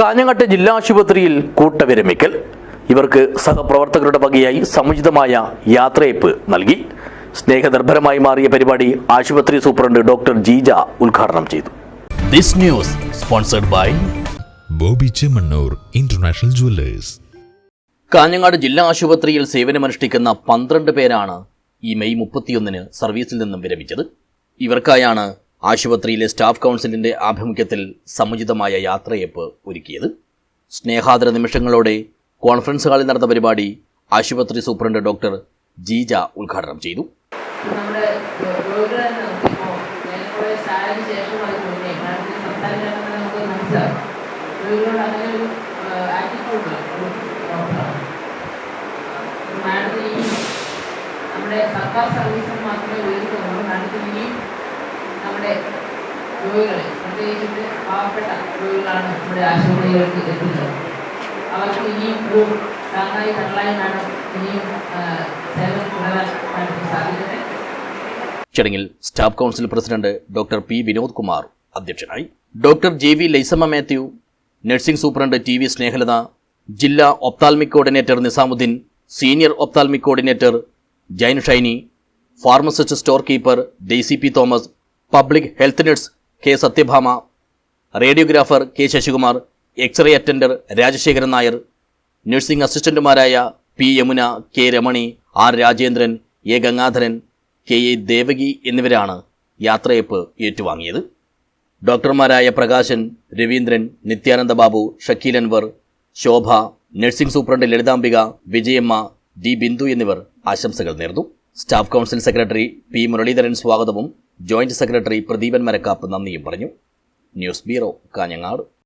കാഞ്ഞങ്ങാട്ട് ജില്ലാ ആശുപത്രിയിൽ കൂട്ടവിരമിക്കൽ. ഇവർക്ക് സഹപ്രവർത്തകരുടെ വകയായി സമുചിതമായ യാത്രയപ്പ് നൽകി. സ്നേഹനിർഭരമായി മാറിയ പരിപാടി ആശുപത്രി സൂപ്രണ്ട് ഡോക്ടർ ജീജ ഉദ്ഘാടനം ചെയ്തു. This news sponsored by Bobby Chemmanur international jewellers. Kanhangad ജില്ലാ ആശുപത്രിയിൽ സേവനമനുഷ്ഠിക്കുന്ന പന്ത്രണ്ട് പേരാണ് ഈ മെയ് മുപ്പത്തിയൊന്നിന് സർവീസിൽ നിന്നും വിരമിച്ചത്. ഇവർക്കായാണ് ആശുപത്രിയിലെ സ്റ്റാഫ് കൗൺസിലിന്റെ ആഭിമുഖ്യത്തിൽ സമുചിതമായ യാത്രയപ്പ് ഒരുക്കിയത്. സ്നേഹാദര നിമിഷങ്ങളോടെ കോൺഫറൻസ് ഹാളിൽ നടന്ന പരിപാടി ആശുപത്രി സൂപ്രണ്ട് ഡോക്ടർ ജീജ ഉദ്ഘാടനം ചെയ്തു. നമ്മുടെ ഈ സർക്കാർ സർവീസിൽ മാത്രമേ ഉയർത്തുള്ളൂ മാഡത്തിന് ഇനിയും നമ്മുടെ രോഗികളെ പ്രത്യേകിച്ചിട്ട് പാവപ്പെട്ട രോഗികളാണ് നമ്മുടെ ആശുപത്രികൾക്ക് എത്തുന്നത് അവർക്ക് ഇനിയും ഒരു താങ്ങായി മാഡം ഇനിയും സേവനം തുടരാൻ സാധിക്കട്ടെ. ചടങ്ങിൽ staff council president doctor P Vinod Kumar അധ്യക്ഷനായി. Doctor J V Lizamma Mathew nursing superintendent T V Snehalatha ജില്ലാ ophthalmic coordinator Nizamuddin senior ophthalmic coordinator Jain Shiny pharmacist store keeper Daisy P Thomas public health nurse K Sathyabhama radiographer K Sasikumar x-ray attender Rajasekharan Nair nursing അസിസ്റ്റന്റുമാരായ P Yamuna K Ramani R Rajendran A Gangadharan K A Devaki എന്നിവരാണ് യാത്രയപ്പ് ഏറ്റുവാങ്ങിയത്. ഡോക്ടർമാരായ Prakashan Raveendran Nithyananda Babu Shakeel Anwar Shobha nursing superintendent Lalithambika Vijayamma D Bindu എന്നിവർ ആശംസകൾ നേർന്നു. Staff council secretary P Muraleedharan സ്വാഗതവും joint secretary Pradeepan Marakkap നന്ദിയും പറഞ്ഞു. News bureau Kanhangad.